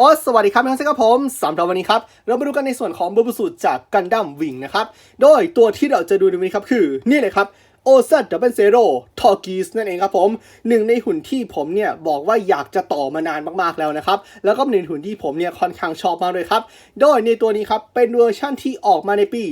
โอสวัสดีครับน้องเซกับผมสำหรับวันนี้ครับ เรามาดูกันในส่วนของบูบูสูตรจากกันดั้มวิงนะครับ โดยตัวที่เราจะดูในวันนี้ครับคือ นี่เลยครับ โอซัดดับเบิลเซโร่ทอกีสนั่นเองครับผมหนึ่งในหุ่นที่ผมเนี่ยบอกว่าอยากจะต่อมานานมากๆแล้วนะครับ แล้วก็เป็นหุ่นที่ผมเนี่ยค่อนข้างชอบมากเลยครับ โดยในตัวนี้ครับ เป็นเวอร์ชั่นที่ออกมาในปี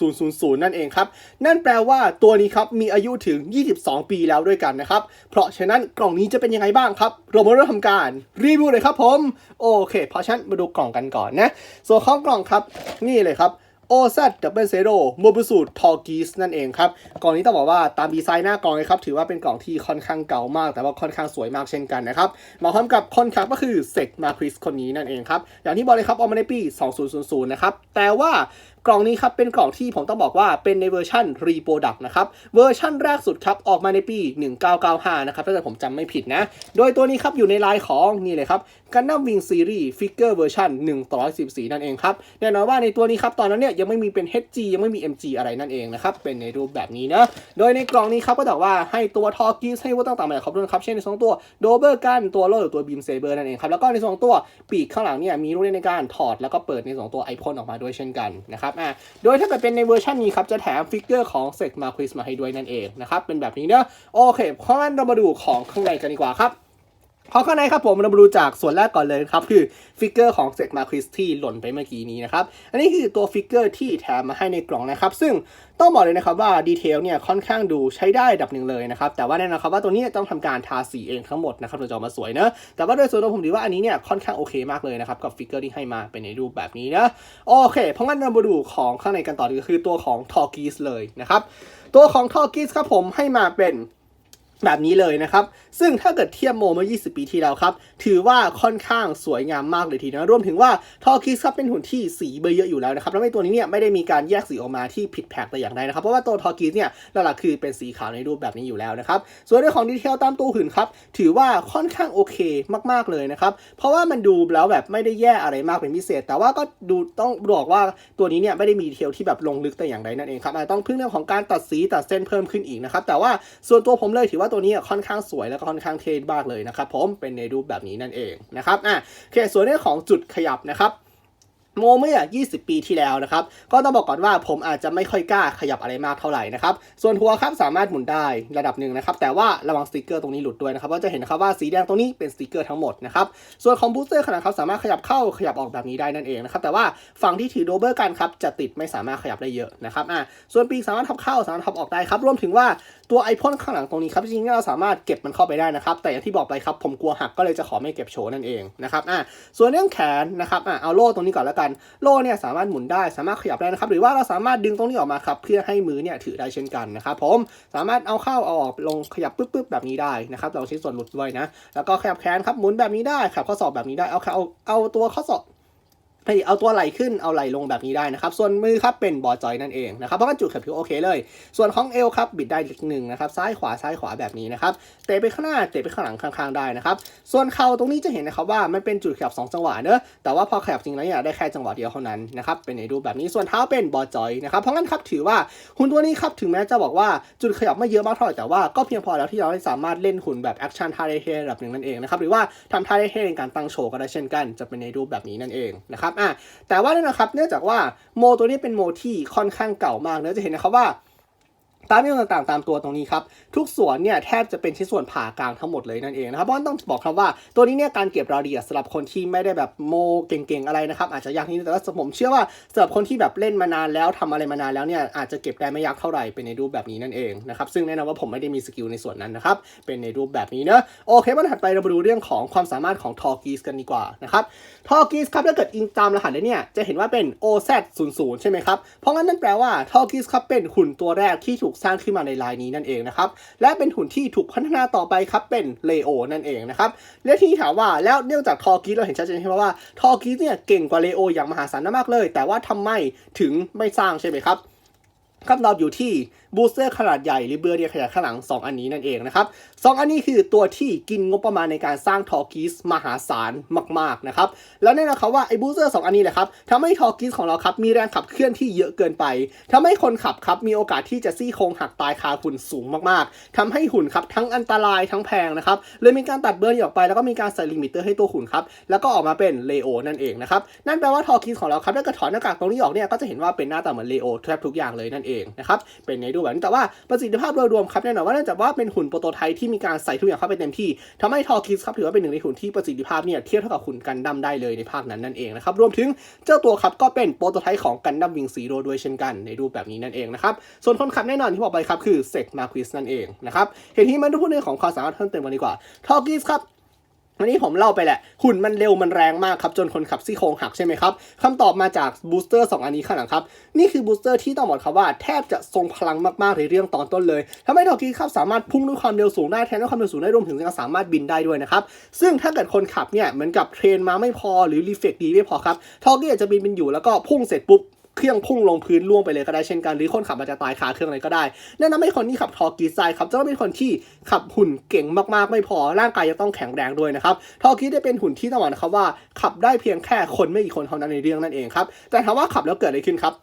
2000 นั่นเองครับ นั่นแปลว่าตัวนี้ครับ มีอายุถึง 22 ปีแล้วด้วยกันนะครับ เพราะฉะนั้นกล่องนี้จะเป็นยังไงบ้างครับ เรามาเริ่มทำการรีวิวเลยครับผม โอเค เพราะฉะนั้นมาดูกล่องกันก่อนนะ ส่วนของกล่องครับ นี่เลยครับ OZ Double Zero m o b i s u t o g i s นั่นเองครับ กล่องนี้ต้องบอกว่าตามดีไซน์หน้ากล่องนะครับ ถือว่าเป็นกล่องที่ค่อนข้างเก่ามาก แต่ว่าค่อนข้างสวยมากเช่นกันนะครับ มาพร้อมกับคนขับก็คือเซกมาคริสคนนี้นั่นเองครับ อย่างที่บอกเลยครับออกมาในปี 2000 นะครับ แต่ว่า กล่องนี้ครับเป็นกล่องที่ผมต้องบอกว่าเป็นในเวอร์ชันรีโปรดักต์นะครับเวอร์ชันแรกสุดครับออกมาในปี 1995 นะครับถ้าเกิดผมจำไม่ผิดนะ โดยตัวนี้ครับอยู่ในลายของนี่เลยครับกันดั้มวิงซีรีส์ฟิกเกอร์เวอร์ชัน114 นั่นเองครับแน่นอนว่าในตัวนี้ครับตอนนั้นเนี่ยยังไม่มีเป็น HG ยังไม่มี MG อะไรนั่นเองนะครับเป็นในรูปแบบนี้นะโดยในกล่องนี้ครับก็บอกว่าให้ตัวทอร์กิสให้วัตถุต่างๆมาครบด้วยนครับเช่นในสองตัวโดเบอร์กันตัวโล่หรือตัวบีมเซเบอร์นั่นเองครับแล้วก็ในสองตัวปีกข้างหลังเนี่ยมีรูปเล่นในการถอดแล้วก็เปิดในสองตัวไอพ่นออกมาด้วยเช่นกันนะครับอ่าโดยถ้าเกิดเป็นในเวอร์ชันนี้ครับจะแถมฟิกเกอร์ของเซกมาคริสมาให้ด้วยนั่นเองนะครับเป็นแบบนี้เนอะโอเคเพราะงั้นเรามาดูของข้างในกันดีกว่าครับ พราะข้างในครับผมเรามาดูจากส่วนแรกก่อนเลยครับคือฟิกเกอร์ของเซกมาคริสที่หล่นไปเมื่อกี้นี้นะครับอันนี้คือตัวฟิกเกอร์ที่แถมมาให้ในกล่องนะครับ ซึ่งต้องบอกเลยนะครับว่าดีเทลเนี่ยค่อนข้างดูใช้ได้ดับหนึ่งเลยนะครับแต่ว่าแน่นอนครับว่าตัวนี้ต้องทำการทาสีเองทั้งหมดนะครับถึงจะออกมาสวยเนอะแต่ว่าโดยส่วนตัวผมถือว่าอันนี้เนี่ยค่อนข้างโอเคมากเลยนะครับกับฟิกเกอร์ที่ให้มาเป็นในรูปแบบนี้นะโอเค เพราะงั้นเรามาดูของข้างในกันต่อก็คือตัวของทอร์กิสเลยนะครับตัวของทอร์กิสครับผมให้มาเป็น แบบนี้เลยนะครับ ซึ่งถ้าเกิดเทียบโมเมื่อ 20 ปีที่แล้วครับ ถือว่าค่อนข้างสวยงามมากเลยทีนะรวมถึงว่าทอร์คิสครับเป็นหุ่นที่สีเบอร์เยอะอยู่แล้วนะครับ แล้วในตัวนี้เนี่ยไม่ได้มีการแยกสีออกมาที่ผิดแผกแต่อย่างใดนะครับ เพราะว่าตัวทอร์คิสเนี่ยหลักๆคือเป็นสีขาวในรูปแบบนี้อยู่แล้วนะครับ ส่วนเรื่องของดีเทลตามตัวหุ่นครับ ถือว่าค่อนข้างโอเคมากๆเลยนะครับ เพราะว่ามันดูแล้วแบบไม่ได้แย่อะไรมากเป็นพิเศษ แต่ว่าก็ดูต้องบอกว่าตัวนี้เนี่ยไม่ได้มีดีเทลที่แบบลงลึกแต่อย่างใดนั่นเองครับอาจจะต้องพึ่งเรื่องของการตัดสีตัดเส้นเพิ่มขึ้นอีกนะครับแต่ว่าส่วนตัวผมเลยถือว่าตัวนี้ค่อนข้างสวยแล้วก็ค่อนข้างเท่มากเลยนะครับผมเป็นในรูปแบบนี้นั่นเองนะครับอะโอเคส่วนเรื่องของจุดขยับนะครับโมเมื่อ 20 ปีที่แล้วนะครับ ก็ต้องบอกก่อนว่าผมอาจจะไม่ค่อยกล้าขยับอะไรมากเท่าไหร่นะครับ ส่วนหัวครับสามารถหมุนได้ระดับหนึ่งนะครับ แต่ว่าระวังสติกเกอร์ตรงนี้หลุดด้วยนะครับเพราจะเห็นนะครับว่าสีแดงตรงนี้เป็นสติกเกอร์ทั้งหมดนะครับ ส่วนของบูสเตอร์ขนาดครับสามารถขยับเข้าขยับออกแบบนี้ได้นั่นเองนะครับ แต่ว่าฝั่งที่ถือโดเบอร์กันครับจะติดไม่สามารถขยับได้เยอะนะครับ อะส่วนปีกสามารถทับเข้าสามารถทับออกได้ครับ รวมถึงว่าตัวไอพ่นข้างหลังตรงนี้ครับจริงๆเราสามารถเก็บมันเข้าไปได้นะครับ แต่อย่างที่บอกไปครับผมกลัวหักก็เลยจะขอไม่เก็บโชว์นั่นเองนะครับอะส่วนเรื่องแขนนะครับอะเอาโล่ตรงนี้ก่อนแล้วกันโล่เนี่ยสามารถหมุนได้สามารถขยับได้นะครับ หรือว่าเราสามารถดึงตรงนี้ออกมาครับเพื่อให้มือเนี่ยถือได้เช่นกันนะครับผมสามารถเอาเข้าเอาออกลงขยับปึ๊บๆแบบนี้ได้นะครับเราชิ้นส่วนหลุดด้วยนะแล้วก็ขยับแขนครับหมุนแบบนี้ได้ขยับข้อศอกแบบนี้ได้เอาเอาเอาตัวข้อศอก เอาตัวไหลขึ้นเอาไหลลงแบบนี้ได้นะครับ ส่วนมือครับเป็นบอจอยนั่นเองนะครับเพราะว่าจุดขับผิวโอเคเลย ส่วนของเอวครับบิดได้เล็กหนึ่งนะครับซ้ายขวาซ้ายขวาแบบนี้นะครับเตะไปข้างหน้าเตะไปข้างหลังข้างๆได้นะครับส่วนเข่าตรงนี้จะเห็นนะครับว่ามันเป็นจุดขยับ2จังหวะเนอะแต่ว่าพอขยับจริงแล้วเนี่ยได้แค่จังหวะเดียวเท่านั้นนะครับเป็นในรูปแบบนี้ส่วนเท้าเป็นบอจอยนะครับเพราะงั้นครับถือว่าหุ่นตัวนี้ครับถึงแม้จะบอกว่าจุดขยับไม่เยอะมากเท่าไหร่แต่ว่าก็เพียงพอแล้วที่เราสามารถเล่นหุ่นแบบแอคชั่นท่าเท่ระดับหนึ่งนั่นเองนะครับหรือว่าทำท่าเท่ในการตั้งโชว์ก็ได้เช่นกัน จะเป็นในรูปแบบนี้นั่นเองนะครับอะแต่ว่านี่นะครับเนื่องจากว่าโมตัวนี้เป็นโมที่ค่อนข้างเก่ามากเนอะจะเห็นนะครับว่า ตามเรื่ต่างๆ ตามตัวตรงนี้ครับ ทุกส่วนเนี่ยแทบจะเป็นชิ้นส่วนผ่ากลางทั้งหมดเลยนั่นเองนะครับเพราะฉะนั้นต้องบอกครับว่าตัวนี้เนี่ยการเก็บรายละเอียดสำหรับคนที่ไม่ได้แบบโมเก่งๆอะไรนะครับอาจจะยากนิดนึงแต่ว่าผมเชื่อว่าสำหรับคนที่แบบเล่นมานานแล้วทำอะไรมานานแล้วเนี่ยอาจจะเก็บได้ไม่ยากเท่าไหร่เป็นในรูปแบบนี้นั่นเองนะครับซึ่งแน่นอนว่าผมไม่ได้มีสกิลในส่วนนั้นนะครับเป็นในรูปแบบนี้เนอะโอเควันถัดไปเรามาดูเรื่องของความสามารถของทอร์กีสกันดีกว่านะครับทอร์กีสครับถ้าเกิดอิงตามรหัสเลยเนี่ยจะเห็นว่าเป็น OZ00 ใช่ไหมครับเพราะงั้นนั่นแปลว่าทอร์กีสครับเป็นหุ่นตัวแรกที่ถูกสร้างขึ้นมาในลายนี้นั่นเองนะครับ และเป็นหุ่นที่ถูกพัฒนาต่อไปครับเป็นเลโอนั่นเองนะครับและที่ถามว่าแล้วเนื่องจากทอร์กีสเราเห็นชัดเจนใช่ไหมว่าทอร์กีสเนี่ยเก่งกว่าเลโออย่างมหาศาลมากเลย แต่ว่าทำไมถึงไม่สร้างใช่ไหมครับ คำตอบอยู่ที่บูสเตอร์ขนาดใหญ่หรือเบอร์เดียขนาดข้างหลัง 2 อันนี้นั่นเองนะครับสองอันนี้คือตัวที่กินงบประมาณในการสร้างทอร์กิสมหาศาลมากๆนะครับแล้วแน่นอนครับว่าไอ้บูสเตอร์สองอันนี้แหละครับทำให้ทอร์กิสของเราครับมีแรงขับเคลื่อนที่เยอะเกินไปทำให้คนขับครับมีโอกาสที่จะซี่โครงหักตายคาหุ่นสูงมากๆทำให้หุ่นครับทั้งอันตรายทั้งแพงนะครับเลยมีการตัดเบอร์นี้ออกไปแล้วก็มีการใส่ลิมิเตอร์ให้ตัวหุ่นครับแล้วก็ออกมาเป็นเลโอนั่นเองนะครับนั่นแปลว่าทอร์กิสของเราครับถ้าเกิดถอนหน้ากากตรงนี้ออกเนี่ยก็จะเห็นว่าเป็นหน้าตาเหมือนเลโอแทบทุกอย่างเลยนั่นเองนะครับเป็นในรูปแบบนี้แต่ว่าประสิทธิภาพโดยรวมครับแน่นอนว่าเนื่องจากว่าเป็นหุ่นโปรโตไทป์ที่มีการใส่ทุกอย่างเข้าไปเต็มที่ทำให้ทอร์กิสครับถือว่าเป็นหนึ่งในหุ่นที่ประสิทธิภาพเนี่ยเทียบเท่ากับหุ่นกันดั้มได้เลยในภาคนั้นนั่นเองนะครับรวมถึงเจ้าตัวครับก็เป็นโปรโตไทป์ของกันดั้มวิงซีโร่ด้วยเช่นกันในรูปแบบนี้นั่นเองนะครับส่วนคนขับแน่นอนที่บอกไปครับคือเซกมาควิสนั่นเองนะครับเห็นที่มันพูดเรื่องของความสามารถเพิ่มเติมกันดีกว่าทอร์กิสครับ วันนี้ผมเล่าไปแหละ หุ่นมันเร็วมันแรงมากครับ จนคนขับซี่โครงหักใช่ไหมครับคำตอบมาจากบูสเตอร์2อันนี้ข้างหลังครับ นี่คือบูสเตอร์ที่ต้องบอกครับว่าแทบจะทรงพลังมากๆในเรื่องตอนต้นเลยทำให้ทอร์กี้ครับสามารถพุ่งด้วยความเร็วสูงได้แทนด้วยความเร็วสูงได้รวมถึงยังสามารถบินได้ด้วยนะครับ ซึ่งถ้าเกิดคนขับเนี่ยเหมือนกับเทรนมาไม่พอหรือรีเฟกดีไม่พอครับทอร์กี้อาจจะบินบินอยู่แล้วก็พุ่งเสร็จปุ๊บ เครื่องพุ่งลงพื้นล่วงไปเลยก็ได้เช่นกันหรือคนขับอาจจะตายคาเครื่องเลยก็ได้แนั่นำให้คนที่ขับทอกีไซครับจะต้องเป็นคนที่ขับหุ่นเก่งมากๆ ไม่พอร่างกายจะต้องแข็งแรงด้วยนะครับทอกีได้เป็นหุ่นที่ต้องบอกนะครับว่าขับได้เพียงแค่คนไม่กี่คนเท่านั้นในเรื่องนั่นเองครับแต่ถามว่าขับแล้วเกิดอะไรขึ้นครับ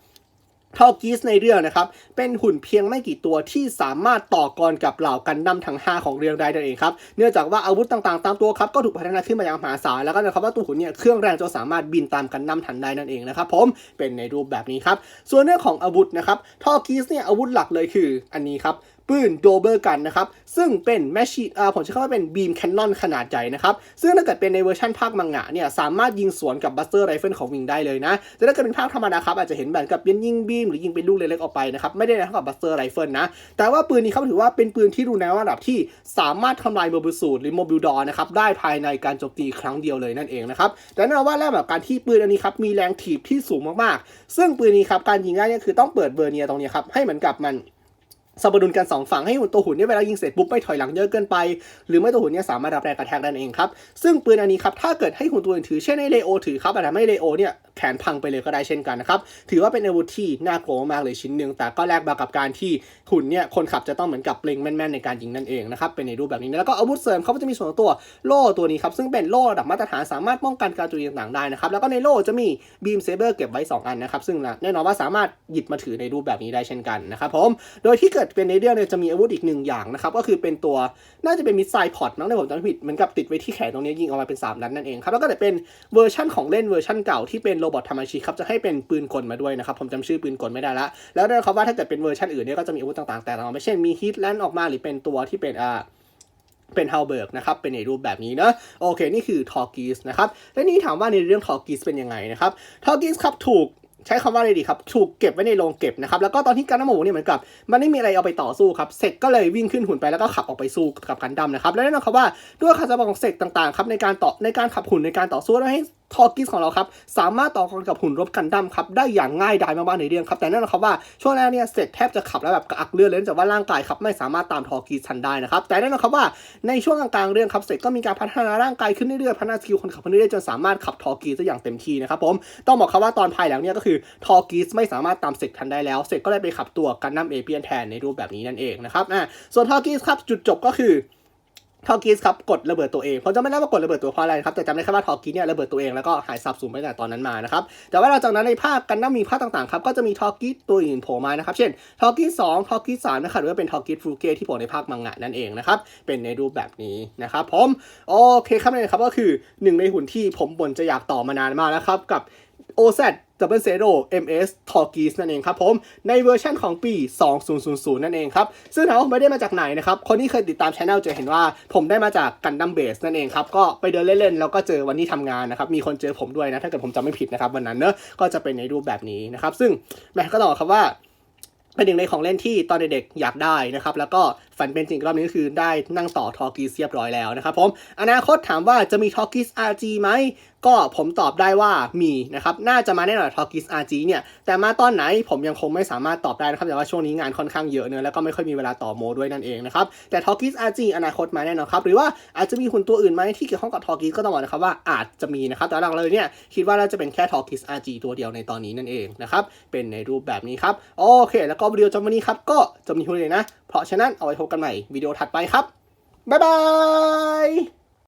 ทอร์กิสในเรื่องนะครับ เป็นหุ่นเพียงไม่กี่ตัวที่สามารถต่อกรกับเหล่ากันดั้มทั้ง 5 ของเรื่องได้นั่นเองครับ เนื่องจากว่าอาวุธต่างๆ ตามตัวครับ ก็ถูกพัฒนาขึ้นมาอย่างมหาศาลแล้วก็นะครับว่าตัวหุ่นเนี่ยเครื่องแรงจนสามารถบินตามกันดั้มทันได้นั่นเองนะครับผมเป็นในรูปแบบนี้ครับ ส่วนเรื่องของอาวุธนะครับทอกีสเนี่ยอาวุธหลักเลยคืออันนี้ครับปืนโดเบอร์กันนะครับ ซึ่งเป็นแมชชีผมใช้คำว่าเป็นบีมแคนนอนขนาดใหญ่นะครับ ซึ่งถ้าเกิดเป็นในเวอร์ชันภาคมังงะเนี่ยสามารถยิงสวนกับบัสเตอร์ไรเฟิลของวิงได้เลยนะแต่ถ้าเกิดเป็นภาคธรรมดาครับอาจจะเห็นแบบกับเป็นยิงบีมหรือยิงเป็นลูกเล็กๆออกไปนะครับไม่ได้เท่ากับบัสเตอร์ไรเฟิลนะแต่ว่าปืนนี้ครับถือว่าเป็นปืนที่รุนแรงระดับที่สามารถทำลายโมบิลสูตรหรือโมบิลดอนะครับได้ภายในการโจมตีครั้งเดียวเลยนั่นเองนะครับแต่แน่นอนว่าแรกแบบการที่ปืนอันนี้ครับมีแรงถีบที่สูงมากๆ ซึ่งปืนนี้ครับการยิงได้เนี่ยคือต้องเปิดเบอร์เนียตรงนี้ครับให้เหมือนกับมัน สมดุลกันสองฝั่งให้หุ่นตัวหุ่นเนี่ยเวลายิงเสร็จปุ๊บไม่ถอยหลังเยอะเกินไป หรือไม่ตัวหุ่นเนี่ยสามารถรับแรงกระแทกได้เองครับ ซึ่งปืนอันนี้ครับถ้าเกิดให้หุ่นตัวอื่นถือเช่นให้เลโอถือครับอาจจะไม่เลโอเนี่ยแขนพังไปเลยก็ได้เช่นกันนะครับ ถือว่าเป็นอาวุธที่น่ากลัวมากเลยชิ้นหนึ่งแต่ก็แลกมากับการที่หุ่นเนี่ยคนขับจะต้องเหมือนกับเล็งแม่นๆในการยิงนั่นเองนะครับเป็นในรูปแบบนี้แล้วก็อาวุธเสริมเขาก็จะมีส่วนตัวโล่ตัวนี้ครับซึ่งเป็นโล่ระดับมาตรฐานสามารถป้องกันการโจมตีต่างๆได้นะครับแล้วก็ในโล่จะมีบีมเซเบอร์เก็บไว้สองอันนะครับซึ่งแน่นอนว่าสามารถหยิบมาถือในรูปแบบนี้ได้เช่นกันนะครับผมโดยที่เกิดเป็นในเรื่องเนี่ยจะมีอาวุธอีกหนึ่งอย่างนะครับก็คือเป็นตัวน่าจะเป็นมิสไซล์พอร์ตมั้งถ้าผมจำไม่ผิดเหมือนกับติดไว้ที่แขนตรงนี้ยิงออกมาเป็นสามนัดนั่นเองครับแล้วก็จะเป็นเวอร์ชั่นของเล่นเวอร์ชั่นเก่าที่เป็นโรบอททามาชิครับจะให้เป็นปืนกลมาด้วยนะครับผมจำชื่อปืนกลไม่ได้ละแล้วด้ครับว่าถ้าเกิดเป็นเวอร์ชันอื่นเนี่ยก็จะมีอาวุธต่างๆแต่เราไม่เช่นมีฮิตแลนด์ออกมาหรือเป็นตัวที่เป็นอ่าเป็นฮาเบิร์กนะครับ เป็นในรูปแบบนี้เนอะโอเค นี่คือทอร์กิสนะครับ และนี่ถามว่าในเรื่องทอร์กิสเป็นยังไงนะครับ ทอร์กิสครับถูก ใช้คำว่าอะไรดีครับ ถูกเก็บไว้ในโรงเก็บนะครับ แล้วก็ตอนที่กันดั้มหมูเนี่ยเหมือนกับ มันไม่มีอะไรเอาไปต่อสู้ครับเสกก็เลยวิ่งขึ้นหุ่นไปแล้วก็ขับออกไปสู้กับกันดั้มนะครับ และแน่นอนครับว่าด้วยคาสารของเสกต่างๆครับในการต่อในการขับหุ่นในการต่อสู้และให้ทอร์กิสของเราครับสามารถต่อกรกับหุ่นรบกันดั้มครับได้อย่างง่ายดายมากๆในเรื่องครับแต่แน่นอนครับว่าช่วงแรกเนี่ยเสกแทบจะขับแล้วแบบกระอักเลือดเลยเนื่องจากว่าร่างกายครับไม่สามารถตามทอร์กิสทันได้นะครับแต่แน่นอนครับว่าในช่วงกลางๆเรื่องครับเสกก็มีการพัฒนาร่างกายขึ้นเรื่อยๆพัฒนาสกิลคนขับเรื่อยๆจนสามารถขับทอกิสได้อย่างเต็มที่นะครับผมต้องบอกครับว่าตอนภายหลังเนี่ยก็คือทอร์กิสไม่สามารถตามเสกทันได้แล้ว เสกก็เลยไปขับตัวกันดั้มเอเปียนแทนในรูปแบบนี้นั่นเองนะครับอ่าส่วนทอร์กิสครับจุดจบก็คือทอร์กิสครับกดระเบิดตัวเองผมจำไม่ได้ว่ากดระเบิดตัวเพราะอะไรครับแต่จำได้แค่ว่าทอร์กิสเนี่ยระเบิดตัวเองแล้วก็หายสับสูญไปแต่ตอนนั้นมานะครับแต่ว่าหลังจากนั้นในภาคกันดั้มมีภาคต่างๆครับก็จะมีทอร์กิสตัวอื่นโผล่มานะครับเช่นทอร์กิสสองทอร์กิสสามนะครับหรือว่าเป็นทอร์กิสฟูเกที่โผล่ในภาคมังงะนั่นเองนะครับเป็นในรูปแบบนี้นะครับผมโอเคครับนี่ครับก็คือหนึ่งในหุ่นที่ผมบ่นจะอยากต่อมานานมากแล้วครับกับ OZ Double Zero MS t o r g i s นั่นเองครับผม ในเวอร์ชันของปี 2000 นั่นเองครับ ซึ่งถามว่าไม่ได้มาจากไหนนะครับ คนที่เคยติดตามช anel จะเห็นว่าผมได้มาจากกันดั้มเบสนั่นเองครับ ก็ไปเดินเล่นๆ แล้วก็เจอวันที่ทำงานนะครับ มีคนเจอผมด้วยนะ ถ้าเกิดผมจำไม่ผิดนะครับ วันนั้นเนอะก็จะเป็นในรูปแบบนี้นะครับ ซึ่งแม่ก็ต้องบอกครับว่าเป็นหนึ่งในของเล่นที่ตอนเด็กๆอยากได้นะครับ แล้วก็ฝันเป็นจริงรอบนี้ก็คือได้นั่งต่อทอกิสเรียบร้อยแล้วนะครับผมอนาคตถามว่าจะมีทอกิส RG ไหมก็ผมตอบได้ว่ามีนะครับ น่าจะมาแน่นอนทอกิส RG เนี่ย แต่มาตอนไหนผมยังคงไม่สามารถตอบได้นะครับ แต่ว่าช่วงนี้งานค่อนข้างเยอะเนอะแล้วก็ไม่ค่อยมีเวลาต่อโมด้วยนั่นเองนะครับ แต่ทอกิส RG อนาคตมาแน่นอนครับ หรือว่าอาจจะมีหุ่นตัวอื่นไหมที่เกี่ยวข้องกับทอกิสก็ต้องบอกนะครับว่าอาจจะมีนะครับ แต่หลักเลยเนี่ยคิดว่าน่าจะเป็นแค่ทอกิส RG ตัวเดียวในตอนนี้นั่นเองนะครับ เป็นในรูปแบบนี้ครับ โอเค แล้วก็วิดีโอจบวันนี้ครับ ก็จะมีเท่านี้เลยนะ เพราะฉะนั้นเอาไว้พบกันใหม่วิดีโอถัดไปครับ บ๊ายบาย